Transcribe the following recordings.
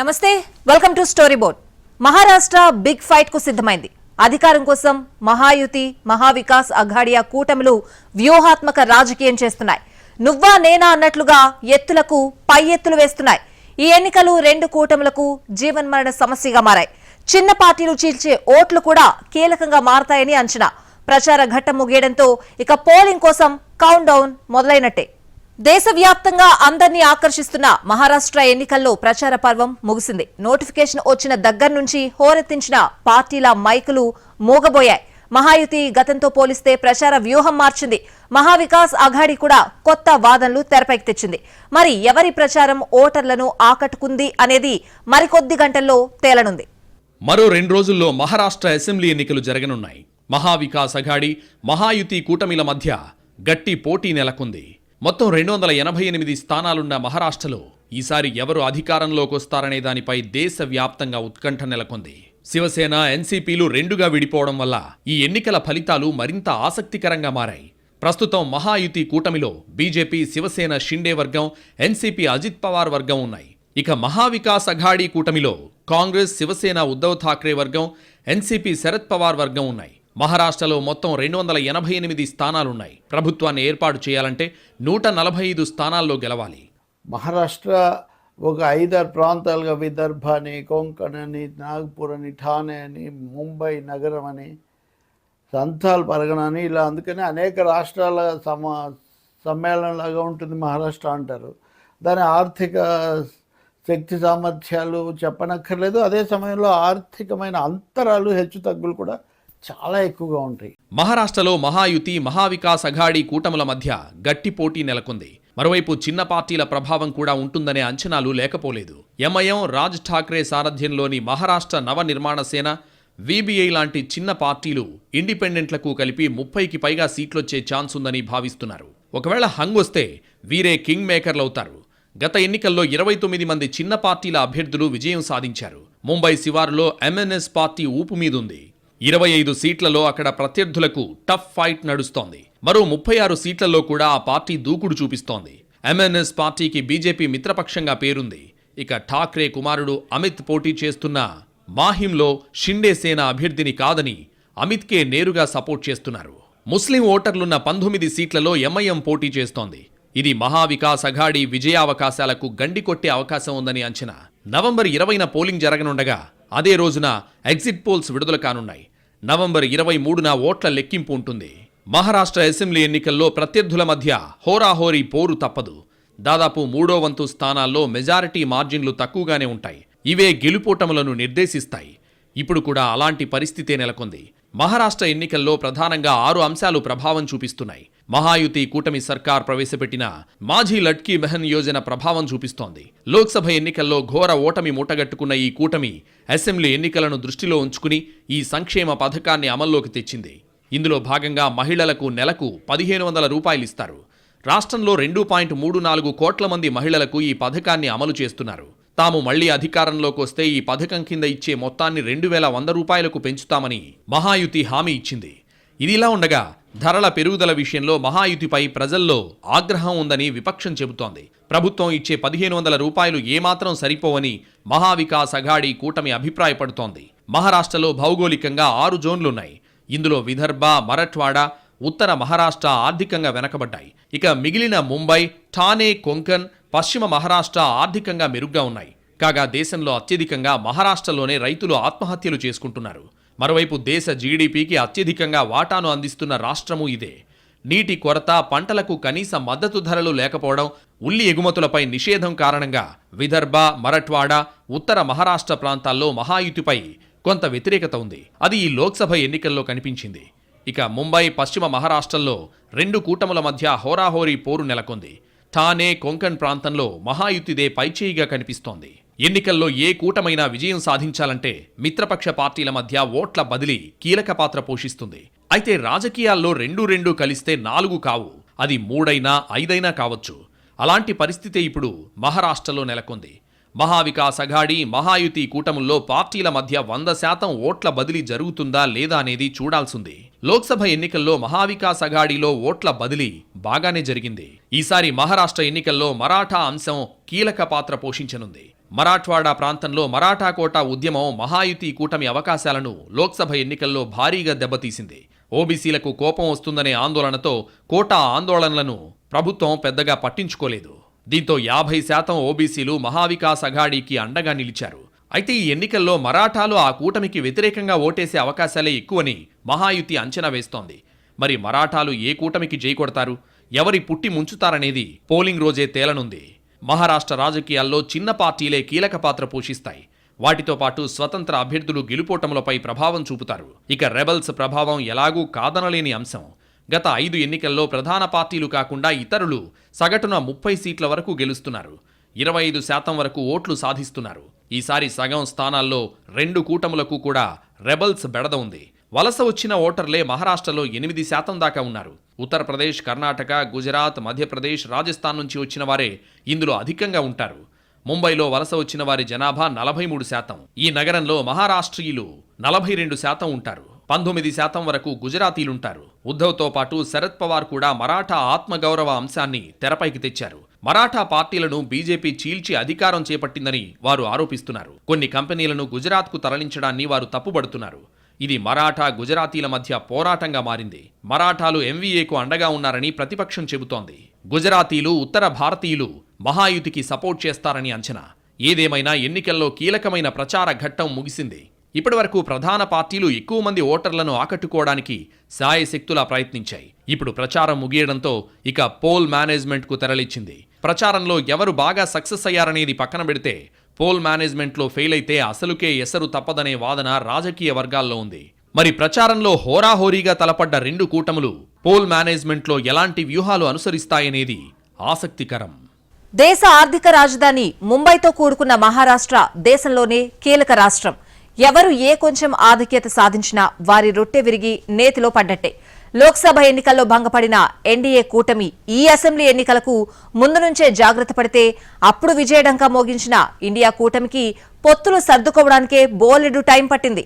నమస్తే welcome to story board Maharashtra big ఫైట్కు సిద్ధమైంది. అధికారం కోసం మహాయుతి మహావికాస్ అఘాడియా కూటమిలు వ్యూహాత్మక రాజకీయం చేస్తున్నాయి. నువ్వా నేనా అన్నట్లుగా ఎత్తులకు పై ఎత్తులు వేస్తున్నాయి. ఈ ఎన్నికలు రెండు కూటములకు జీవన్మరణ సమస్యగా మారాయి. చిన్న పార్టీలు చీల్చే ఓట్లు కూడా కీలకంగా మారతాయని అంచనా. ప్రచార ఘట్టం ముగియడంతో ఇక పోలింగ్ కోసం కౌంట్ డౌన్ మొదలైనట్టే. దేశవ్యాప్తంగా అందరినీ ఆకర్షిస్తున్న మహారాష్ట్ర ఎన్నికల్లో ప్రచార పర్వం ముగిసింది. నోటిఫికేషన్ వచ్చిన దగ్గర నుంచి హోరెత్తించిన పార్టీల మైకులు మూగబోయాయి. మహాయుతి గతంతో పోలిస్తే ప్రచార వ్యూహం మార్చింది. మహావికాస్ అఘాడి కూడా కొత్త వాదనలు తెరపైకి తెచ్చింది. మరి ఎవరి ప్రచారం ఓటర్లను ఆకట్టుకుంది అనేది మరికొద్ది గంటల్లో తేలనుంది. మరో రెండు రోజుల్లో మహారాష్ట్ర అసెంబ్లీ ఎన్నికలు జరగనున్నాయి. మహావికాస్ అఘాడి మహాయుతి కూటమిల మధ్య గట్టి పోటీ నెలకొంది. మొత్తం రెండు వందల ఎనభై ఎనిమిది స్థానాలున్న మహారాష్ట్రలో ఈసారి ఎవరు అధికారంలోకి వస్తారనే దానిపై దేశవ్యాప్తంగా ఉత్కంఠ నెలకొంది. శివసేన ఎన్సీపీలు రెండుగా విడిపోవడం వల్ల ఈ ఎన్నికల ఫలితాలు మరింత ఆసక్తికరంగా మారాయి. ప్రస్తుతం మహాయుతి కూటమిలో బీజేపీ శివసేన షిండే వర్గం ఎన్సీపీ అజిత్ పవార్ వర్గం ఉన్నాయి. ఇక మహావికాస్ అఘాడీ కూటమిలో కాంగ్రెస్ శివసేన ఉద్ధవ్ ఠాక్రే వర్గం ఎన్సీపీ శరద్ పవార్ వర్గం ఉన్నాయి. మహారాష్ట్రలో మొత్తం రెండు వందల ఎనభై ఎనిమిది స్థానాలున్నాయి. ప్రభుత్వాన్ని ఏర్పాటు చేయాలంటే నూట నలభై ఐదు స్థానాల్లో గెలవాలి. మహారాష్ట్ర ఒక ఐదారు ప్రాంతాలుగా విదర్భ అని కొంకణ్ అని నాగ్పూర్ అని ఠానే అని ముంబై నగరం అని సంతాల్ పరగణ అని ఇలా అందుకని అనేక రాష్ట్రాల సమ సమ్మేళనంలాగా ఉంటుంది మహారాష్ట్ర అంటారు. దాని ఆర్థిక శక్తి సామర్థ్యాలు చెప్పనక్కర్లేదు. అదే సమయంలో ఆర్థికమైన అంతరాలు హెచ్చు తగ్గులు కూడా చాలా ఎక్కువగా ఉంటాయి. మహారాష్ట్రలో మహాయుతి మహావికాస్ అఘాడీ కూటముల మధ్య గట్టి పోటీ నెలకొంది. మరోవైపు చిన్న పార్టీల ప్రభావం కూడా ఉంటుందనే అంచనాలు లేకపోలేదు. ఎంఐఎం రాజ్ ఠాక్రే సారథ్యంలోని మహారాష్ట్ర నవ నిర్మాణ సేన వీబీఐ లాంటి చిన్న పార్టీలు ఇండిపెండెంట్లకు కలిపి ముప్పైకి పైగా సీట్లొచ్చే ఛాన్స్ ఉందని భావిస్తున్నారు. ఒకవేళ హంగ్ వస్తే వీరే కింగ్ మేకర్లవుతారు. గత ఎన్నికల్లో ఇరవై తొమ్మిది మంది చిన్న పార్టీల అభ్యర్థులు విజయం సాధించారు. ముంబై శివారులో ఎంఎన్ఎస్ పార్టీ ఊపు మీదుంది. ఇరవై ఐదు సీట్లలో అక్కడ ప్రత్యర్థులకు టఫ్ ఫైట్ నడుస్తోంది. మరో ముప్పై ఆరు సీట్లలో కూడా ఆ పార్టీ దూకుడు చూపిస్తోంది. ఎంఎన్ఎస్ పార్టీకి బీజేపీ మిత్రపక్షంగా పేరుంది. ఇక ఠాక్రే కుమారుడు అమిత్ పోటీ చేస్తున్న మాహింలో షిండే సేన అభ్యర్థిని కాదని అమిత్కే నేరుగా సపోర్ట్ చేస్తున్నారు. ముస్లిం ఓటర్లున్న పంతొమ్మిది సీట్లలో ఎంఐఎం పోటీ చేస్తోంది. ఇది మహావికాస్ అఘాడీ విజయావకాశాలకు గండి కొట్టే అవకాశం ఉందని అంచనా. నవంబర్ ఇరవైన పోలింగ్ జరగనుండగా అదే రోజున ఎగ్జిట్ పోల్స్ విడుదల కానున్నాయి. నవంబర్ ఇరవై మూడున ఓట్ల లెక్కింపు ఉంటుంది. మహారాష్ట్ర అసెంబ్లీ ఎన్నికల్లో ప్రత్యర్థుల మధ్య హోరాహోరీ పోరు తప్పదు. దాదాపు మూడో వంతు స్థానాల్లో మెజారిటీ మార్జిన్లు తక్కువగానే ఉంటాయి. ఇవే గెలుపోటములను నిర్దేశిస్తాయి. ఇప్పుడు కూడా అలాంటి పరిస్థితే నెలకొంది. మహారాష్ట్ర ఎన్నికల్లో ప్రధానంగా ఆరు అంశాలు ప్రభావం చూపిస్తున్నాయి. మహాయుతి కూటమి సర్కార్ ప్రవేశపెట్టిన మాజీ లట్కీ మెహన్ యోజన ప్రభావం చూపిస్తోంది. లోక్సభ ఎన్నికల్లో ఘోర ఓటమి మూటగట్టుకున్న ఈ కూటమి అసెంబ్లీ ఎన్నికలను దృష్టిలో ఉంచుకుని ఈ సంక్షేమ పథకాన్ని అమల్లోకి తెచ్చింది. ఇందులో భాగంగా మహిళలకు నెలకు పదిహేను వందల రూపాయలు ఇస్తారు. రాష్ట్రంలో రెండు పాయింట్ మూడు నాలుగు కోట్ల మంది మహిళలకు ఈ పథకాన్ని అమలు చేస్తున్నారు. తాము మళ్ళీ అధికారంలోకి వస్తే ఈ పథకం కింద ఇచ్చే మొత్తాన్ని రెండు వేల వంద రూపాయలకు పెంచుతామని మహాయుతి హామీ ఇచ్చింది. ఇదిలా ఉండగా ధరల పెరుగుదల విషయంలో మహాయుతిపై ప్రజల్లో ఆగ్రహం ఉందని విపక్షం చెబుతోంది. ప్రభుత్వం ఇచ్చే పదిహేను వందల రూపాయలు ఏమాత్రం సరిపోవని మహావికాస్ అఘాడీ కూటమి అభిప్రాయపడుతోంది. మహారాష్ట్రలో భౌగోళికంగా ఆరు జోన్లున్నాయి. ఇందులో విదర్భ మరఠ్వాడా ఉత్తర మహారాష్ట్ర ఆర్థికంగా వెనకబడ్డాయి. ఇక మిగిలిన ముంబై ఠానే కొంకన్ పశ్చిమ మహారాష్ట్ర ఆర్థికంగా మెరుగ్గా ఉన్నాయి. కాగా దేశంలో అత్యధికంగా మహారాష్ట్రలోనే రైతులు ఆత్మహత్యలు చేసుకుంటున్నారు. మరోవైపు దేశ జీడిపికి అత్యధికంగా వాటాను అందిస్తున్న రాష్ట్రము ఇదే. నీటి కొరత పంటలకు కనీస మద్దతు ధరలు లేకపోవడం ఉల్లి ఎగుమతులపై నిషేధం కారణంగా విదర్భ మరఠ్వాడా ఉత్తర మహారాష్ట్ర ప్రాంతాల్లో మహాయుతిపై కొంత వ్యతిరేకత ఉంది. అది ఈ లోక్సభ ఎన్నికల్లో కనిపించింది. ఇక ముంబై పశ్చిమ మహారాష్ట్రలో రెండు కూటముల మధ్య హోరాహోరీ పోరు నెలకొంది. థానే కొంకణ్ ప్రాంతంలో మహాయుతిదే పైచేయిగా కనిపిస్తోంది. ఎన్నికల్లో ఏ కూటమైనా విజయం సాధించాలంటే మిత్రపక్ష పార్టీల మధ్య ఓట్ల బదిలీ కీలక పాత్ర పోషిస్తుంది. అయితే రాజకీయాల్లో రెండు రెండు కలిస్తే నాలుగు కావు. అది మూడైనా ఐదైనా కావచ్చు. అలాంటి పరిస్థితే ఇప్పుడు మహారాష్ట్రలో నెలకొంది. మహావికాస్ అఘాడీ మహాయుతి కూటముల్లో పార్టీల మధ్య వంద శాతం ఓట్ల బదిలీ జరుగుతుందా లేదా అనేది చూడాల్సింది. లోక్సభ ఎన్నికల్లో మహావికాస్ అఘాడీలో ఓట్ల బదిలీ బాగానే జరిగింది. ఈసారి మహారాష్ట్ర ఎన్నికల్లో మరాఠా అంశం కీలక పాత్ర పోషించనుంది. మరాఠ్వాడా ప్రాంతంలో మరాఠా కోటా ఉద్యమం మహాయుతి కూటమి అవకాశాలను లోక్సభ ఎన్నికల్లో భారీగా దెబ్బతీసింది. ఓబీసీలకు కోపం వస్తుందనే ఆందోళనతో కోటా ఆందోళనలను ప్రభుత్వం పెద్దగా పట్టించుకోలేదు. దీంతో యాభై శాతం ఓబీసీలు మహావికాస్ అఘాడీకి అండగా నిలిచారు. అయితే ఈ ఎన్నికల్లో మరాఠాలు ఆ కూటమికి వ్యతిరేకంగా ఓటేసే అవకాశాలే ఎక్కువని మహాయుతి అంచనా వేస్తోంది. మరి మరాఠాలు ఏ కూటమికి జై కొడతారు? ఎవరి పుట్టి ముంచుతారనేది పోలింగ్ రోజే తేలనుంది. మహారాష్ట్ర రాజకీయాల్లో చిన్న పార్టీలే కీలక పాత్ర పోషిస్తాయి. వాటితో పాటు స్వతంత్ర అభ్యర్థులు గెలుపోటములపై ప్రభావం చూపుతారు. ఇక రెబల్స్ ప్రభావం ఎలాగూ కాదనలేని అంశం. గత ఐదు ఎన్నికల్లో ప్రధాన పార్టీలు కాకుండా ఇతరులు సగటున ముప్పై సీట్ల వరకు గెలుస్తున్నారు. ఇరవై ఐదు శాతం వరకు ఓట్లు సాధిస్తున్నారు. ఈసారి సగం స్థానాల్లో రెండు కూటములకు కూడా రెబల్స్ బెడద ఉంది. వలస వచ్చిన ఓటర్లే మహారాష్ట్రలో ఎనిమిది శాతం దాకా ఉన్నారు. ఉత్తరప్రదేశ్ కర్ణాటక గుజరాత్ మధ్యప్రదేశ్ రాజస్థాన్ నుంచి వచ్చిన వారే ఇందులో అధికంగా ఉంటారు. ముంబైలో వలస వచ్చిన వారి జనాభా నలభై మూడు శాతం. ఈ నగరంలో మహారాష్ట్రీయులు నలభై రెండు శాతం ఉంటారు. పంతొమ్మిది శాతం వరకు గుజరాతీలుంటారు. ఉద్ధవ్తో పాటు శరద్ పవార్ కూడా మరాఠా ఆత్మగౌరవ అంశాన్ని తెరపైకి తెచ్చారు. మరాఠా పార్టీలను బీజేపీ చీల్చి అధికారం చేపట్టిందని వారు ఆరోపిస్తున్నారు. కొన్ని కంపెనీలను గుజరాత్కు తరలించడాన్ని వారు తప్పుబడుతున్నారు. ఇది మరాఠా గుజరాతీల మధ్య పోరాటంగా మారింది. మరాఠాలు ఎంవీఏకు అండగా ఉన్నారని ప్రతిపక్షం చెబుతోంది. గుజరాతీలు ఉత్తర భారతీయులు మహాయుతికి సపోర్ట్ చేస్తారని అంచనా. ఏదేమైనా ఎన్నికల్లో కీలకమైన ప్రచార ఘట్టం ముగిసింది. ఇప్పటివరకు ప్రధాన పార్టీలు ఎక్కువ మంది ఓటర్లను ఆకట్టుకోవడానికి సాయశక్తులా ప్రయత్నించాయి. ఇప్పుడు ప్రచారం ముగియడంతో ఇక పోల్ మేనేజ్మెంట్కు తెరలిచ్చింది ప్రచారంలో ఎవరు బాగా సక్సెస్ అయ్యారనేది పక్కన పెడితే పోల్ మేనేజ్మెంట్లో ఫెయిల్ అయితే అసలుకే ఎసరు తప్పదనే వాదన రాజకీయ వర్గాల్లో ఉంది. మరి ప్రచారంలో హోరాహోరీగా తలపడ్డ రెండు కూటములు పోల్ మేనేజ్మెంట్లో ఎలాంటి వ్యూహాలు అనుసరిస్తాయనేది ఆసక్తికరం. దేశ ఆర్థిక రాజధాని ముంబైతో కూడుకున్న మహారాష్ట్ర దేశంలోనే కీలక రాష్ట్రం. ఎవరు ఏ కొంచెం ఆధిక్యత సాధించినా వారి రొట్టె విరిగి నేతిలో పడ్డట్టే. లోక్సభ ఎన్నికల్లో భంగపడిన ఎన్డీఏ కూటమి ఈ అసెంబ్లీ ఎన్నికలకు ముందు నుంచే జాగ్రత్త పడితే అప్పుడు విజయడంక మోగించిన ఇండియా కూటమికి పొత్తులు సర్దుకోవడానికే బోలెడు టైం పట్టింది.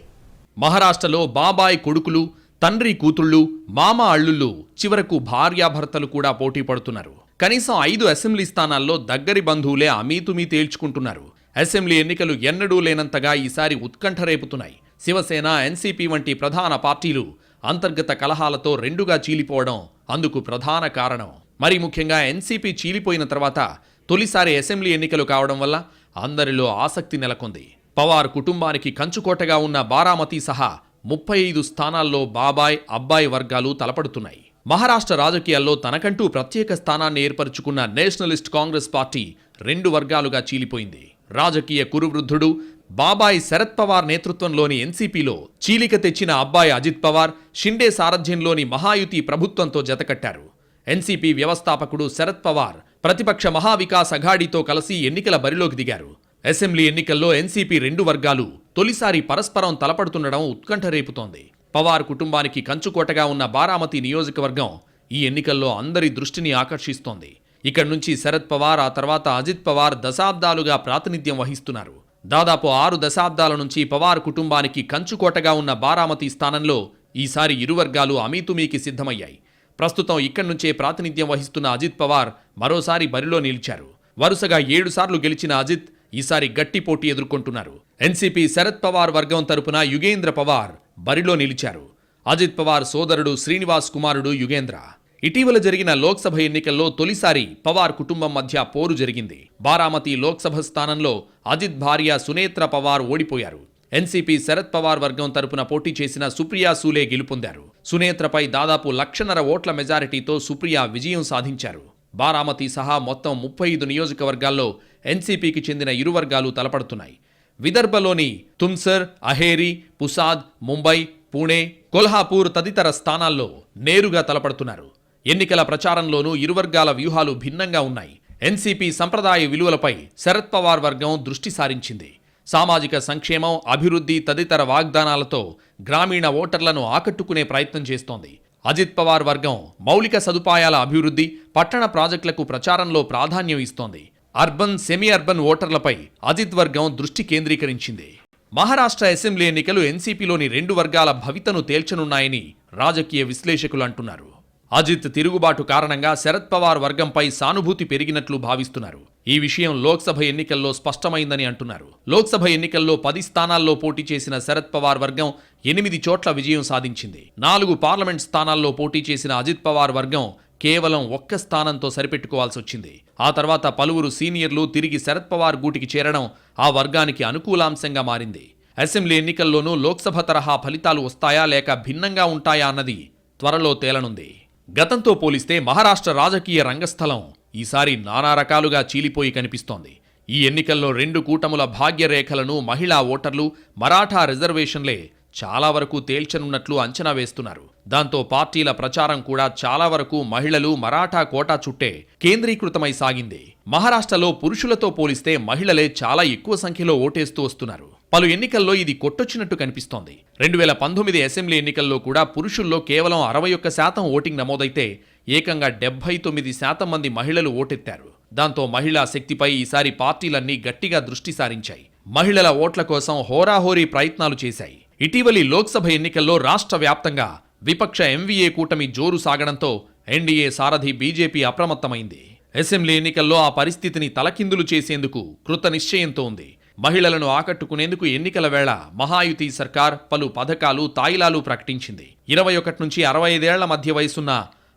మహారాష్ట్రలో బాబాయ్ కొడుకులు తండ్రి కూతుళ్ళు మామ అల్లుళ్ళు చివరకు భార్యాభర్తలు కూడా పోటీ పడుతున్నారు. కనీసం ఐదు అసెంబ్లీ స్థానాల్లో దగ్గరి బంధువులే అమీతుమీ తేల్చుకుంటున్నారు. అసెంబ్లీ ఎన్నికలు ఎన్నడూ లేనంతగా ఈసారి ఉత్కంఠ రేపుతున్నాయి. శివసేన ఎన్సీపీ వంటి ప్రధాన పార్టీలు అంతర్గత కలహాలతో రెండుగా చీలిపోవడం అందుకు ప్రధాన కారణం. మరి ముఖ్యంగా ఎన్సీపీ చీలిపోయిన తర్వాత తొలిసారి అసెంబ్లీ ఎన్నికలు కావడం వల్ల అందరిలో ఆసక్తి నెలకొంది. పవార్ కుటుంబానికి కంచుకోటగా ఉన్న బారామతి సహా ముప్పై ఐదు స్థానాల్లో బాబాయ్ అబ్బాయి వర్గాలు తలపడుతున్నాయి. మహారాష్ట్ర రాజకీయాల్లో తనకంటూ ప్రత్యేక స్థానాన్ని ఏర్పరచుకున్న నేషనలిస్ట్ కాంగ్రెస్ పార్టీ రెండు వర్గాలుగా చీలిపోయింది. రాజకీయ కురువృద్ధుడు బాబాయ్ శరద్ పవార్ నేతృత్వంలోని ఎన్సీపీలో చీలిక తెచ్చిన అబ్బాయి అజిత్ పవార్ షిండే సారథ్యంలోని మహాయుతి ప్రభుత్వంతో జతకట్టారు. ఎన్సీపీ వ్యవస్థాపకుడు శరద్ పవార్ ప్రతిపక్ష మహావికాస్ అఘాడీతో కలిసి ఎన్నికల బరిలోకి దిగారు. అసెంబ్లీ ఎన్నికల్లో ఎన్సీపీ రెండు వర్గాలు తొలిసారి పరస్పరం తలపడుతుండడం ఉత్కంఠ రేపుతోంది పవార్ కుటుంబానికి కంచుకోటగా ఉన్న బారామతి నియోజకవర్గం ఈ ఎన్నికల్లో అందరి దృష్టిని ఆకర్షిస్తోంది. ఇక్కడి నుంచి శరద్ పవార్ ఆ తర్వాత అజిత్ పవార్ దశాబ్దాలుగా ప్రాతినిధ్యం వహిస్తున్నారు. దాదాపు ఆరు దశాబ్దాల నుంచి పవార్ కుటుంబానికి కంచుకోటగా ఉన్న బారామతి స్థానంలో ఈసారి ఇరు వర్గాలు అమీతుమీకి సిద్ధమయ్యాయి. ప్రస్తుతం ఇక్కడి నుంచే ప్రాతినిధ్యం వహిస్తున్న అజిత్ పవార్ మరోసారి బరిలో నిలిచారు. వరుసగా ఏడుసార్లు గెలిచిన అజిత్ ఈసారి గట్టి పోటీ ఎదుర్కొంటున్నారు. ఎన్సీపీ శరద్ పవార్ వర్గం తరపున యుగేంద్ర పవార్ బరిలో నిలిచారు. అజిత్ పవార్ సోదరుడు శ్రీనివాస్ కుమారుడు యుగేంద్ర. ఇటీవల జరిగిన లోక్సభ ఎన్నికల్లో తొలిసారి పవార్ కుటుంబం మధ్య పోరు జరిగింది. బారామతి లోక్సభ స్థానంలో అజిత్ భార్య సునేత్ర పవార్ ఓడిపోయారు. ఎన్సీపీ శరద్ పవార్ వర్గం తరపున పోటీ చేసిన సుప్రియా సూలే గెలుపొందారు. సునేత్రపై దాదాపు లక్షన్నర ఓట్ల మెజారిటీతో సుప్రియా విజయం సాధించారు. బారామతి సహా మొత్తం ముప్పై ఐదు నియోజకవర్గాల్లో ఎన్సీపీకి చెందిన ఇరు వర్గాలు తలపడుతున్నాయి. విదర్భలోని తుమ్సర్ అహేరి పుసాద్ ముంబై పూణే కొల్హాపూర్ తదితర స్థానాల్లో నేరుగా తలపడుతున్నారు. ఎన్నికల ప్రచారంలోనూ ఇరువర్గాల వ్యూహాలు భిన్నంగా ఉన్నాయి. ఎన్సీపీ సంప్రదాయ విలువలపై శరద్ పవార్ వర్గం దృష్టి సారించింది. సామాజిక సంక్షేమం అభివృద్ధి తదితర వాగ్దానాలతో గ్రామీణ ఓటర్లను ఆకట్టుకునే ప్రయత్నం చేస్తోంది. అజిత్ పవార్ వర్గం మౌలిక సదుపాయాల అభివృద్ధి పట్టణ ప్రాజెక్టులకు ప్రచారంలో ప్రాధాన్యం ఇస్తోంది. అర్బన్ సెమీ అర్బన్ ఓటర్లపై అజిత్ వర్గం దృష్టి కేంద్రీకరించింది. మహారాష్ట్ర అసెంబ్లీ ఎన్నికలు ఎన్సీపీలోని రెండు వర్గాల భవితను తేల్చనున్నాయని రాజకీయ విశ్లేషకులు అంటున్నారు. అజిత్ తిరుగుబాటు కారణంగా శరద్ పవార్ వర్గంపై సానుభూతి పెరిగినట్లు భావిస్తున్నారు. ఈ విషయం లోక్సభ ఎన్నికల్లో స్పష్టమైందని అంటున్నారు. లోక్సభ ఎన్నికల్లో పది స్థానాల్లో పోటీ చేసిన శరద్ పవార్ వర్గం ఎనిమిది చోట్ల విజయం సాధించింది. నాలుగు పార్లమెంట్ స్థానాల్లో పోటీ చేసిన అజిత్ పవార్ వర్గం కేవలం ఒక్క స్థానంతో సరిపెట్టుకోవాల్సి వచ్చింది. ఆ తర్వాత పలువురు సీనియర్లు తిరిగి శరద్ పవార్ గూటికి చేరడం ఆ వర్గానికి అనుకూలాంశంగా మారింది. అసెంబ్లీ ఎన్నికల్లోనూ లోక్సభ తరహా ఫలితాలు వస్తాయా లేక భిన్నంగా ఉంటాయా అన్నది త్వరలో తేలనుంది. గతంతో పోలిస్తే మహారాష్ట్ర రాజకీయ రంగస్థలం ఈసారి నానా రకాలుగా చీలిపోయి కనిపిస్తోంది. ఈ ఎన్నికల్లో రెండు కూటముల భాగ్యరేఖలను మహిళా ఓటర్లు మరాఠా రిజర్వేషన్లే చాలా వరకు తేల్చనున్నట్లు అంచనా వేస్తున్నారు. దాంతో పార్టీల ప్రచారం కూడా చాలా వరకు మహిళలు మరాఠా కోటా చుట్టే కేంద్రీకృతమై సాగింది. మహారాష్ట్రలో పురుషులతో పోలిస్తే మహిళలే చాలా ఎక్కువ సంఖ్యలో ఓటేస్తూ వస్తున్నారు. పలు ఎన్నికల్లో ఇది కొట్టొచ్చినట్టు కనిపిస్తోంది. రెండు వేల పంతొమ్మిది అసెంబ్లీ ఎన్నికల్లో కూడా పురుషుల్లో కేవలం అరవై ఒక్క శాతం ఓటింగ్ నమోదైతే ఏకంగా డెబ్బై తొమ్మిది శాతం మంది మహిళలు ఓటెత్తారు. దాంతో మహిళా శక్తిపై ఈసారి పార్టీలన్నీ గట్టిగా దృష్టి సారించాయి. మహిళల ఓట్ల కోసం హోరాహోరీ ప్రయత్నాలు చేశాయి. ఇటీవలి లోక్సభ ఎన్నికల్లో రాష్ట్ర వ్యాప్తంగా విపక్ష ఎంవీఏ కూటమి జోరు సాగడంతో ఎన్డీఏ సారథి బీజేపీ అప్రమత్తమైంది. అసెంబ్లీ ఎన్నికల్లో ఆ పరిస్థితిని తలకిందులు చేసేందుకు కృత నిశ్చయంతో ఉంది. మహిళలను ఆకట్టుకునేందుకు ఎన్నికల వేళ మహాయుతి సర్కార్ పలు పథకాలు తాయిలాలు ప్రకటించింది. ఇరవై ఒకటి నుంచి అరవై ఐదేళ్ళ మధ్య వయసున్న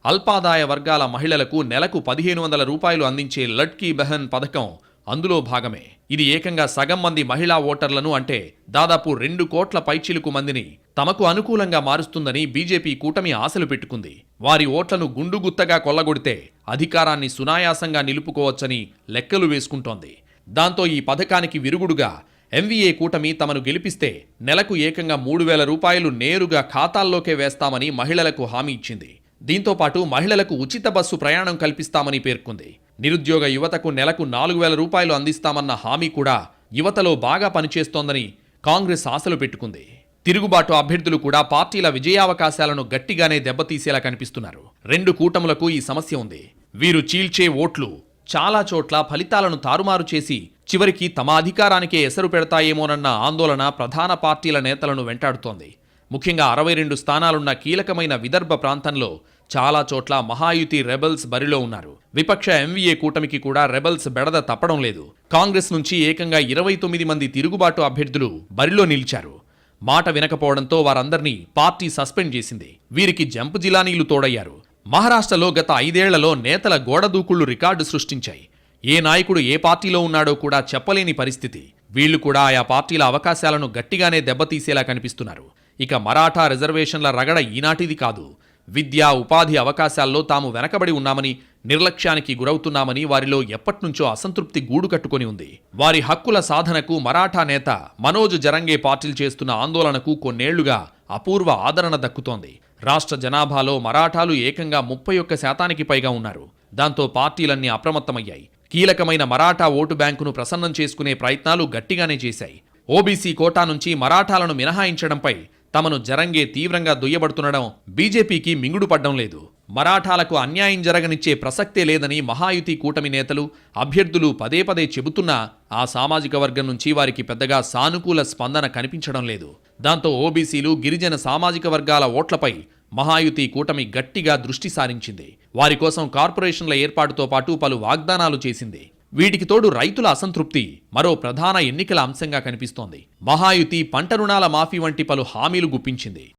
అల్పాదాయ వర్గాల మహిళలకు నెలకు పదిహేను వందల రూపాయలు అందించే లడ్కీ బెహన్ పథకం అందులో భాగమే. ఇది ఏకంగా సగం మంది మహిళా ఓటర్లను అంటే దాదాపు రెండు కోట్ల పైచిలుకు మందిని తమకు అనుకూలంగా మారుస్తుందని బీజేపీ కూటమి ఆశలు పెట్టుకుంది. వారి ఓట్లను గుండుగుత్తగా కొల్లగొడితే అధికారాన్ని సునాయాసంగా నిలుపుకోవచ్చని లెక్కలు వేసుకుంటోంది. దాంతో ఈ పథకానికి విరుగుడుగా ఎంవీఏ కూటమి తమను గెలిపిస్తే నెలకు ఏకంగా మూడు వేల రూపాయలు నేరుగా ఖాతాల్లోకే వేస్తామని మహిళలకు హామీ ఇచ్చింది. దీంతో పాటు మహిళలకు ఉచిత బస్సు ప్రయాణం కల్పిస్తామని పేర్కొంది. నిరుద్యోగ యువతకు నెలకు నాలుగు వేల రూపాయలు అందిస్తామన్న హామీ కూడా యువతలో బాగా పనిచేస్తోందని కాంగ్రెస్ ఆశలు పెట్టుకుంది. తిరుగుబాటు అభ్యర్థులు కూడా పార్టీల విజయావకాశాలను గట్టిగానే దెబ్బతీసేలా కనిపిస్తున్నారు. రెండు కూటములకు ఈ సమస్య ఉంది. వీరు చీల్చే ఓట్లు చాలా చోట్ల ఫలితాలను తారుమారు చేసి చివరికి తమ అధికారానికే ఎసరు పెడతాయేమోనన్న ఆందోళన ప్రధాన పార్టీల నేతలను వెంటాడుతోంది. ముఖ్యంగా అరవై రెండు స్థానాలున్న కీలకమైన విదర్భ ప్రాంతంలో చాలా చోట్ల మహాయుతి రెబల్స్ బరిలో ఉన్నారు. విపక్ష ఎంవీఏ కూటమికి కూడా రెబల్స్ బెడద తప్పడం లేదు. కాంగ్రెస్ నుంచి ఏకంగా ఇరవై తొమ్మిది మంది తిరుగుబాటు అభ్యర్థులు బరిలో నిలిచారు. మాట వినకపోవడంతో వారందరినీ పార్టీ సస్పెండ్ చేసింది. వీరికి జంప్ జిలానీలు తోడయ్యారు. మహారాష్ట్రలో గత ఐదేళ్ళలో నేతల గోడదూకుళ్ళు రికార్డు సృష్టించాయి. ఏ నాయకుడు ఏ పార్టీలో ఉన్నాడో కూడా చెప్పలేని పరిస్థితి. వీళ్ళు కూడా ఆయా పార్టీల అవకాశాలను గట్టిగానే దెబ్బతీసేలా కనిపిస్తున్నారు. ఇక మరాఠా రిజర్వేషన్ల రగడ ఈనాటిది కాదు. విద్యా ఉపాధి అవకాశాల్లో తాము వెనకబడి ఉన్నామని నిర్లక్ష్యానికి గురవుతున్నామని వారిలో ఎప్పట్నుంచో అసంతృప్తి గూడు కట్టుకొని ఉంది. వారి హక్కుల సాధనకు మరాఠా నేత మనోజ్ జరంగే పాటిల్ చేస్తున్న ఆందోళనకు కొన్నేళ్ళుగా అపూర్వ ఆదరణ దక్కుతోంది. రాష్ట్ర జనాభాలో మరాఠాలు ఏకంగా ముప్పై ఒక్క శాతానికి పైగా ఉన్నారు. దాంతో పార్టీలన్నీ అప్రమత్తమయ్యాయి. కీలకమైన మరాఠా ఓటు బ్యాంకును ప్రసన్నం చేసుకునే ప్రయత్నాలు గట్టిగానే చేశాయి. ఓబీసీ కోటా నుంచి మరాఠాలను మినహాయించడంపై తమను జరంగే తీవ్రంగా దుయ్యబడుతుండడం బీజేపీకి మింగుడు పడ్డం లేదు. మరాఠాలకు అన్యాయం జరగనిచ్చే ప్రసక్తే లేదని మహాయుతి కూటమి నేతలు అభ్యర్థులు పదే పదే చెబుతున్నా ఆ సామాజిక వర్గం నుంచి వారికి పెద్దగా సానుకూల స్పందన కనిపించడం లేదు. దాంతో ఓబీసీలు గిరిజన సామాజిక వర్గాల ఓట్లపై మహాయుతి కూటమి గట్టిగా దృష్టి సారించింది. వారి కోసం కార్పొరేషన్ల ఏర్పాటుతో పాటు పలు వాగ్దానాలు చేసింది. వీటికి తోడు రైతుల అసంతృప్తి మరో ప్రధాన ఎన్నికల అంశంగా కనిపిస్తోంది. మహాయుతి పంట రుణాల మాఫీ వంటి పలు హామీలు గుప్పించింది.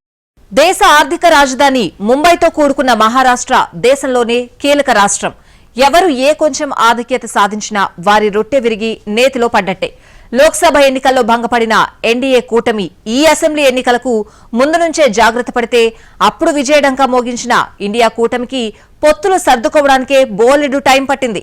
దేశ ఆర్థిక రాజధాని ముంబైతో కూడుకున్న మహారాష్ట్ర దేశంలోనే కీలక రాష్ట్రం. ఎవరు ఏ కొంచెం ఆధిక్యత సాధించినా వారి రొట్టె విరిగి నేతిలో పడ్డట్టే. లోక్సభ ఎన్నికల్లో భంగపడిన ఎన్డీఏ కూటమి ఈ అసెంబ్లీ ఎన్నికలకు ముందు నుంచే జాగ్రత్త పడితే అప్పుడు విజయడంకా మోగించిన ఇండియా కూటమికి పొత్తులు సర్దుకోవడానికే బోలెడు టైం పట్టింది.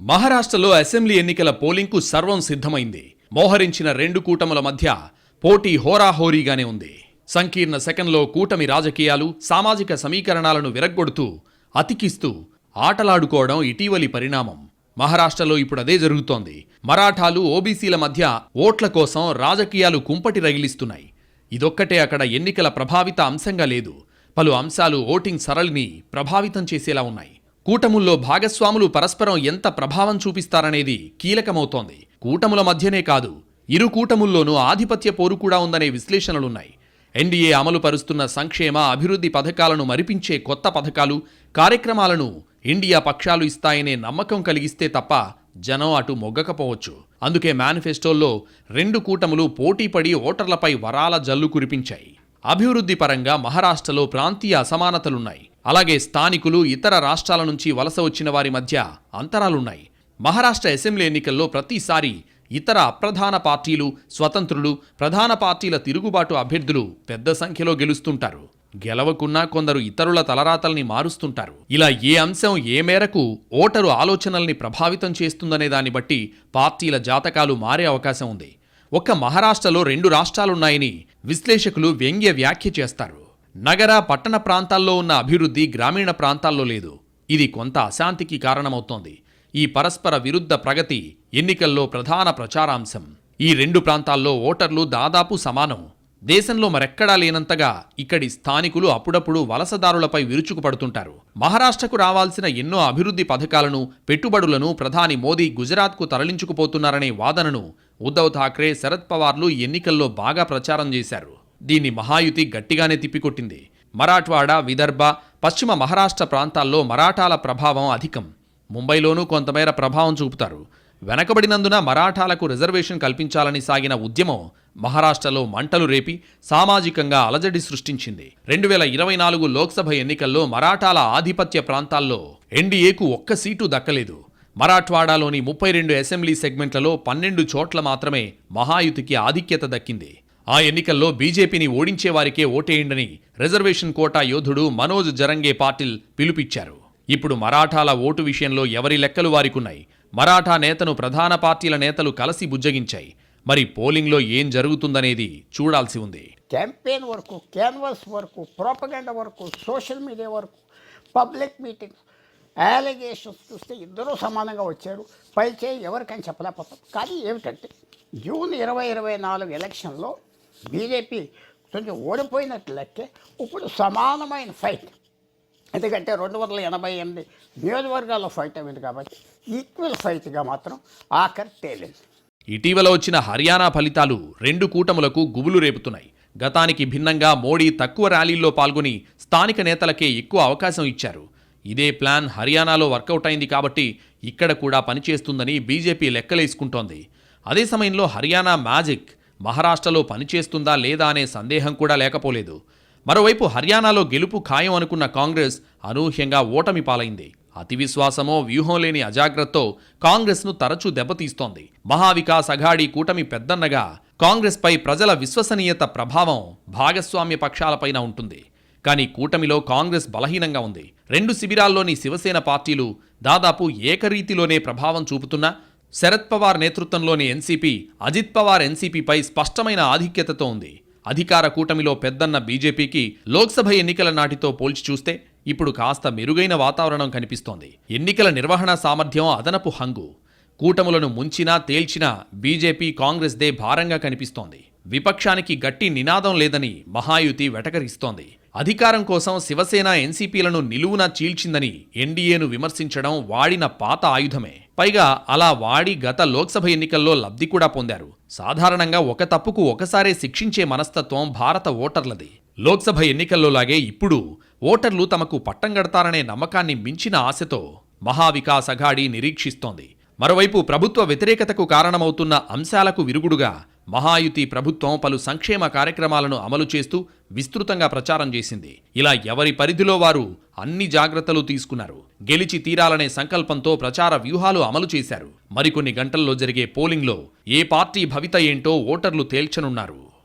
మహారాష్ట్రలో అసెంబ్లీ ఎన్నికల పోలింగ్కు సర్వం సిద్ధమైంది. మోహరించిన రెండు కూటముల మధ్య పోటీ హోరాహోరీగానే ఉంది. సంకీర్ణ సెకండ్లో కూటమి రాజకీయాలు సామాజిక సమీకరణాలను విరగ్గొడుతూ అతికిస్తూ ఆటలాడుకోవడం ఇటీవలి పరిణామం. మహారాష్ట్రలో ఇప్పుడు అదే జరుగుతోంది. మరాఠాలు ఓబీసీల మధ్య ఓట్ల కోసం రాజకీయాలు కుంపటి రగిలిస్తున్నాయి. ఇదొక్కటే అక్కడ ఎన్నికల ప్రభావిత అంశంగా లేదు. పలు అంశాలు ఓటింగ్ సరళిని ప్రభావితం చేసేలా ఉన్నాయి. కూటముల్లో భాగస్వాములు పరస్పరం ఎంత ప్రభావం చూపిస్తారనేది కీలకమవుతోంది. కూటముల మధ్యనే కాదు ఇరు కూటముల్లోనూ ఆధిపత్య పోరు కూడా ఉందనే విశ్లేషణలున్నాయి. ఎన్డీఏ అమలు పరుస్తున్న సంక్షేమ అభివృద్ధి పథకాలను మరిపించే కొత్త పథకాలు కార్యక్రమాలను ఇండియా పక్షాలు ఇస్తాయనే నమ్మకం కలిగిస్తే తప్ప జనం అటు మొగ్గకపోవచ్చు. అందుకే మేనిఫెస్టోల్లో రెండు కూటములు పోటీపడి ఓటర్లపై వరాల జల్లు కురిపించాయి. అభివృద్ధి పరంగా మహారాష్ట్రలో ప్రాంతీయ అసమానతలున్నాయి. అలాగే స్థానికులు ఇతర రాష్ట్రాల నుంచి వలస వచ్చిన వారి మధ్య అంతరాలున్నాయి. మహారాష్ట్ర అసెంబ్లీ ఎన్నికల్లో ప్రతిసారి ఇతర అప్రధాన పార్టీలు స్వతంత్రులు ప్రధాన పార్టీల తిరుగుబాటు అభ్యర్థులు పెద్ద సంఖ్యలో గెలుస్తుంటారు. గెలవకున్నా కొందరు ఇతరుల తలరాతల్ని మారుస్తుంటారు. ఇలా ఏ అంశం ఏ మేరకు ఓటరు ఆలోచనల్ని ప్రభావితం చేస్తుందనే దాన్ని బట్టి పార్టీల జాతకాలు మారే అవకాశం ఉంది. ఒక్క మహారాష్ట్రలో రెండు రాష్ట్రాలున్నాయని విశ్లేషకులు వ్యంగ్య వ్యాఖ్య చేస్తారు. నగర పట్టణ ప్రాంతాల్లో ఉన్న అభివృద్ధి గ్రామీణ ప్రాంతాల్లో లేదు. ఇది కొంత అశాంతికి కారణమవుతోంది. ఈ పరస్పర విరుద్ధ ప్రగతి ఎన్నికల్లో ప్రధాన ప్రచారాంశం. ఈ రెండు ప్రాంతాల్లో ఓటర్లు దాదాపు సమానం. దేశంలో మరెక్కడా లేనంతగా ఇక్కడి స్థానికులు అప్పుడప్పుడు వలసదారులపై విరుచుకుపడుతుంటారు. మహారాష్ట్రకు రావాల్సిన ఎన్నో అభివృద్ధి పథకాలను పెట్టుబడులను ప్రధాని మోదీ గుజరాత్కు తరలించుకుపోతున్నారనే వాదనను ఉద్ధవ్ ఠాక్రే శరద్ పవార్లు ఎన్నికల్లో బాగా ప్రచారం చేశారు. దీన్ని మహాయుతి గట్టిగానే తిప్పికొట్టింది. మరాఠ్వాడ విదర్భ పశ్చిమ మహారాష్ట్ర ప్రాంతాల్లో మరాఠాల ప్రభావం అధికం. ముంబైలోనూ కొంతమేర ప్రభావం చూపుతారు. వెనకబడినందున మరాఠాలకు రిజర్వేషన్ కల్పించాలని సాగిన ఉద్యమం మహారాష్ట్రలో మంటలు రేపి సామాజికంగా అలజడి సృష్టించింది. రెండు వేల ఇరవై నాలుగు లోక్సభ ఎన్నికల్లో మరాఠాల ఆధిపత్య ప్రాంతాల్లో ఎన్డీఏకు ఒక్క సీటు దక్కలేదు. మరాఠ్వాడాలోని ముప్పై రెండు అసెంబ్లీ సెగ్మెంట్లలో పన్నెండు చోట్ల మాత్రమే మహాయుతికి ఆధిక్యత దక్కింది. ఆ ఎన్నికల్లో బీజేపీని ఓడించే వారికే ఓటేయండని రిజర్వేషన్ కోటా యోధుడు మనోజ్ జరంగే పాటిల్ పిలుపిచ్చారు ఇప్పుడు మరాఠాల ఓటు విషయంలో ఎవరి లెక్కలు వారికున్నాయి? మరాఠా నేతను ప్రధాన పార్టీల నేతలు కలసి బుజ్జగించాయి. మరి పోలింగ్లో ఏం జరుగుతుందనేది చూడాల్సి ఉంది. క్యాంపెయిన్ వరకు క్యాన్వాస్ వరకు ప్రోపగండ వరకు సోషల్ మీడియా వరకు పబ్లిక్ మీటింగ్ యాలిగేషన్స్ చూస్తే ఇద్దరూ సమానంగా వచ్చారు. పైచే ఎవరికైనా చెప్పలేకపోతాం. కానీ ఏమిటంటే జూన్ ఇరవై ఇరవై నాలుగు ఎలక్షన్లో బీజేపీ కొంచెం ఓడిపోయినట్లు లెక్కే ఇప్పుడు సమానమైన ఫైట్ ఎందుకంటే రెండు వందల ఎనభై ఎనిమిది నియోజకవర్గాల్లో ఫైట్ అయింది కాబట్టి ఈక్వల్ ఫైట్గా మాత్రం ఆఖరి తేలింది. ఇటీవల వచ్చిన హర్యానా ఫలితాలు రెండు కూటములకు గుబులు రేపుతున్నాయి. గతానికి భిన్నంగా మోడీ తక్కువ ర్యాలీల్లో పాల్గొని స్థానిక నేతలకే ఎక్కువ అవకాశం ఇచ్చారు. ఇదే ప్లాన్ హర్యానాలో వర్కౌట్ అయింది కాబట్టి ఇక్కడ కూడా పనిచేస్తుందని బీజేపీ లెక్కలేసుకుంటోంది. అదే సమయంలో హర్యానా మ్యాజిక్ మహారాష్ట్రలో పనిచేస్తుందా లేదా అనే సందేహం కూడా లేకపోలేదు. మరోవైపు హర్యానాలో గెలుపు ఖాయం అనుకున్న కాంగ్రెస్ అనూహ్యంగా ఓటమి పాలైంది. అతి విశ్వాసమో వ్యూహం లేని అజాగ్రత్తతో కాంగ్రెస్ను తరచూ దెబ్బతీస్తోంది. మహావికాస్ అఘాడీ కూటమి పెద్దన్నగా కాంగ్రెస్పై ప్రజల విశ్వసనీయత ప్రభావం భాగస్వామ్య పక్షాలపైన ఉంటుంది. కానీ కూటమిలో కాంగ్రెస్ బలహీనంగా ఉంది. రెండు శిబిరాల్లోని శివసేన పార్టీలు దాదాపు ఏకరీతిలోనే ప్రభావం చూపుతున్నా శరద్ పవార్ నేతృత్వంలోని ఎన్సీపీ అజిత్ పవార్ ఎన్సీపీపై స్పష్టమైన ఆధిక్యతతో ఉంది. అధికార కూటమిలో పెద్దన్న బీజేపీకి లోక్సభ ఎన్నికల నాటితో పోల్చి చూస్తే ఇప్పుడు కాస్త మెరుగైన వాతావరణం కనిపిస్తోంది. ఎన్నికల నిర్వహణ సామర్థ్యం అదనపు హంగు. కూటములను ముంచినా తేల్చినా బీజేపీ కాంగ్రెస్దే భారంగా కనిపిస్తోంది. విపక్షానికి గట్టి నినాదం లేదని మహాయుతి వెటకరిస్తోంది. అధికారం కోసం శివసేన ఎన్సీపీలను నిలువున చీల్చిందని ఎన్డీఏను విమర్శించడం వాడిన పాత ఆయుధమే. పైగా అలా వాడి గత లోక్సభ ఎన్నికల్లో లబ్ధి కూడా పొందారు. సాధారణంగా ఒక తప్పుకు ఒకసారే శిక్షించే మనస్తత్వం భారత ఓటర్లది. లోక్సభ ఎన్నికల్లో లాగే ఇప్పుడు ఓటర్లు తమకు పట్టం గడతారనే నమ్మకాన్ని మించిన ఆశతో మహావికాస్ అఘాడీ నిరీక్షిస్తోంది. మరోవైపు ప్రభుత్వ వ్యతిరేకతకు కారణమవుతున్న అంశాలకు విరుగుడుగా మహాయుతి ప్రభుత్వం పలు సంక్షేమ కార్యక్రమాలను అమలు చేస్తూ విస్తృతంగా ప్రచారం చేసింది. ఇలా ఎవరి పరిధిలో వారు అన్ని జాగ్రత్తలు తీసుకున్నారు. గెలిచి తీరాలనే సంకల్పంతో ప్రచార వ్యూహాలు అమలు చేశారు. మరికొన్ని గంటల్లో జరిగే పోలింగ్లో ఏ పార్టీ భవిత ఏంటో ఓటర్లు తేల్చనున్నారు.